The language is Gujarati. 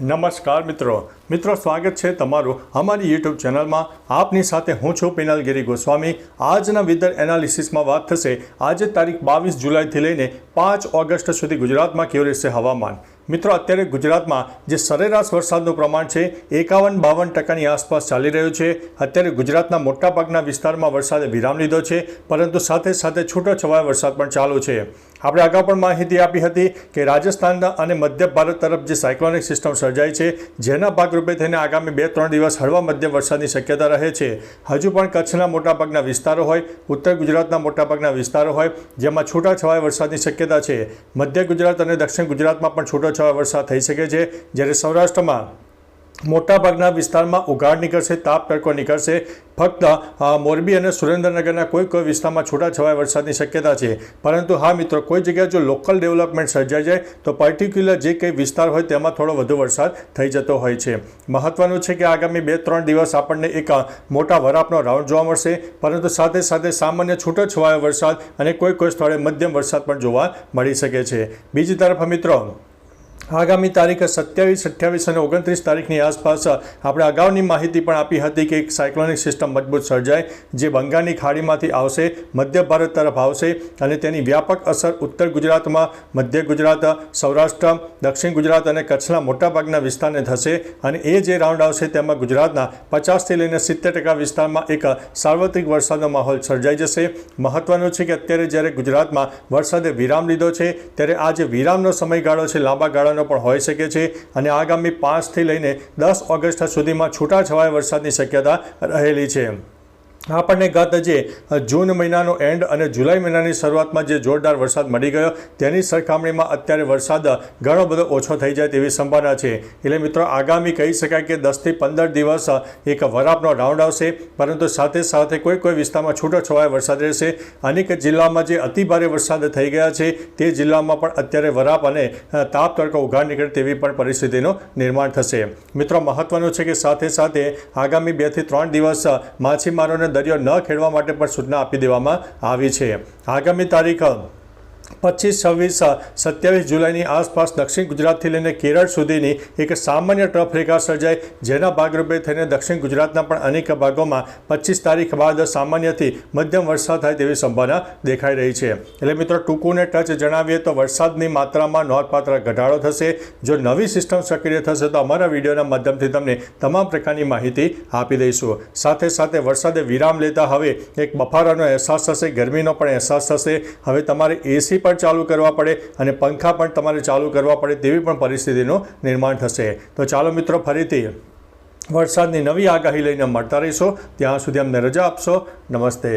નમસ્કાર મિત્રો. મિત્રો, સ્વાગત છે તમારું અમારી યુટ્યુબ ચેનલમાં. આપની સાથે હું છું પિનલગીરી ગોસ્વામી. આજના વિધર એનાલિસિસમાં વાત થશે. આજે તારીખ બાવીસ જુલાઈથી લઈને પાંચ ઓગસ્ટ સુધી ગુજરાતમાં કેવું રહેશે હવામાન? મિત્રો, અત્યારે ગુજરાતમાં જે સરેરાશ વરસાદનું પ્રમાણ છે, એકાવન બાવન ટકાની આસપાસ ચાલી રહ્યું છે. અત્યારે ગુજરાતના મોટાભાગના વિસ્તારમાં વરસાદે વિરામ લીધો છે, પરંતુ સાથે સાથે છૂટોછવાયો વરસાદ પણ ચાલુ છે. આપણે અગાઉ પણ માહિતી આપી હતી કે રાજસ્થાનના અને મધ્ય ભારત તરફ જે સાયક્લોનિક સિસ્ટમ સર્જાઈ છે, જેના ભાગરૂપે થઈને આગામી બે ત્રણ દિવસ હળવા મધ્ય વરસાદની શક્યતા રહે છે. હજુ પણ કચ્છના મોટાભાગના વિસ્તારો હોય, ઉત્તર ગુજરાતના મોટાભાગના વિસ્તારો હોય, જેમાં છૂટાછવાયા વરસાદની શક્યતા છે. મધ્ય ગુજરાત અને દક્ષિણ ગુજરાતમાં પણ છૂટોછવાયો વરસાદ થઈ શકે છે, જ્યારે સૌરાષ્ટ્રમાં મોટાભાગના વિસ્તારમાં ઉઘાડ નીકળશે, તાપ તડકો નીકળશે. ફક્ત મોરબી અને સુરેન્દ્રનગરના કોઈ કોઈ વિસ્તારમાં છૂટાછવાયા વરસાદની શક્યતા છે. પરંતુ હા મિત્રો, કોઈ જગ્યાએ જો લોકલ ડેવલપમેન્ટ સર્જાઈ જાય, તો પર્ટિક્યુલર જે કંઈ વિસ્તાર હોય તેમાં થોડો વધુ વરસાદ થઈ જતો હોય છે. મહત્વનું છે કે આગામી બે ત્રણ દિવસ આપણને એક મોટા વરાપનો રાઉન્ડ જોવા મળશે. પરંતુ સાથે સાથે સામાન્ય છૂટોછવાયો વરસાદ અને કોઈ કોઈ સ્થળે મધ્યમ વરસાદ પણ જોવા મળી શકે છે. બીજી તરફ મિત્રો આગામી તારીખ સત્યાવીસ, અઠ્યાવીસ અને ઓગણત્રીસ તારીખની આસપાસ આપણે અગાઉની માહિતી પણ આપી હતી કે એક સાયક્લોનિક સિસ્ટમ મજબૂત સર્જાય, જે બંગાળની ખાડીમાંથી આવશે, મધ્ય ભારત તરફ આવશે અને તેની વ્યાપક અસર ઉત્તર ગુજરાતમાં, મધ્ય ગુજરાત, સૌરાષ્ટ્ર, દક્ષિણ ગુજરાત અને કચ્છના મોટાભાગના વિસ્તારને થશે અને એ જે રાઉન્ડ આવશે તેમાં ગુજરાતના પચાસથી લઈને સિત્તેર ટકા વિસ્તારમાં એક સાર્વત્રિક વરસાદનો માહોલ સર્જાઈ જશે. મહત્વનું છે કે અત્યારે જ્યારે ગુજરાતમાં વરસાદે વિરામ લીધો છે, ત્યારે આ જે વિરામનો સમયગાળો છે, લાંબા ગાળાનો પણ હોઈ શકે છે અને આગામી પાંચથી લઈને દસ ઓગસ્ટ સુધીમાં છૂટાછવાયા વરસાદની શક્યતા રહેલી છે. આપણને ગત જે જૂન મહિનાનો એન્ડ અને જુલાઈ મહિનાની શરૂઆતમાં જે જોરદાર વરસાદ મળી ગયો, તેની સરખામણીમાં અત્યારે વરસાદ ઘણો બધો ઓછો થઈ જાય તેવી સંભાવના છે. એટલે મિત્રો, આગામી કહી શકાય કે દસથી પંદર દિવસ એક વરાપનો રાઉન્ડ આવશે, પરંતુ સાથે સાથે કોઈ કોઈ વિસ્તારમાં છૂટો છવાયો વરસાદ રહેશે. અનેક જિલ્લામાં જે અતિભારે વરસાદ થઈ ગયા છે, તે જિલ્લામાં પણ અત્યારે વરાપ અને તાપ તડકો ઉઘાડ નીકળે તેવી પણ પરિસ્થિતિનું નિર્માણ થશે. મિત્રો, મહત્વનું છે કે સાથે સાથે આગામી બેથી ત્રણ દિવસ માછીમારોને દરિયો ન ખેડવા માટે પણ સૂચના આપી દેવામાં આવી છે. આગામી તારીખ પચીસ, છવ્વીસ સત્યાવીસ જુલાઈની આસપાસ દક્ષિણ ગુજરાતથી લઈને કેરળ સુધીની એક સામાન્ય ટ્રફ રેખા સર્જાય જેના ભાગરૂપે થઈને દક્ષિણ ગુજરાતના પણ અનેક ભાગોમાં પચીસ તારીખ બાદ સામાન્યથી મધ્યમ વરસાદ થાય તેવી સંભાવના દેખાઈ રહી છે. એટલે મિત્રો, ટૂંકુને ટચ જણાવીએ તો વરસાદની માત્રામાં નોંધપાત્ર ઘટાડો થશે. જો નવી સિસ્ટમ સક્રિય થશે તો અમારા વિડીયોના માધ્યમથી તમને તમામ પ્રકારની માહિતી આપી દઈશું. સાથે સાથે વરસાદે વિરામ લેતા હવે એક બફારાનો અહેસાસ થશે, ગરમીનો પણ અહેસાસ થશે. હવે તમારે એસી પણ ચાલુ કરવા પડે અને પંખા પણ તમારે ચાલુ કરવા પડે તેવી પણ પરિસ્થિતિનું નિર્માણ થશે. તો ચાલો મિત્રો, ફરીથી વરસાદની નવી આગાહી લઈને મળતા રહીશો. ત્યાં સુધી અમને રજા આપશો. નમસ્તે.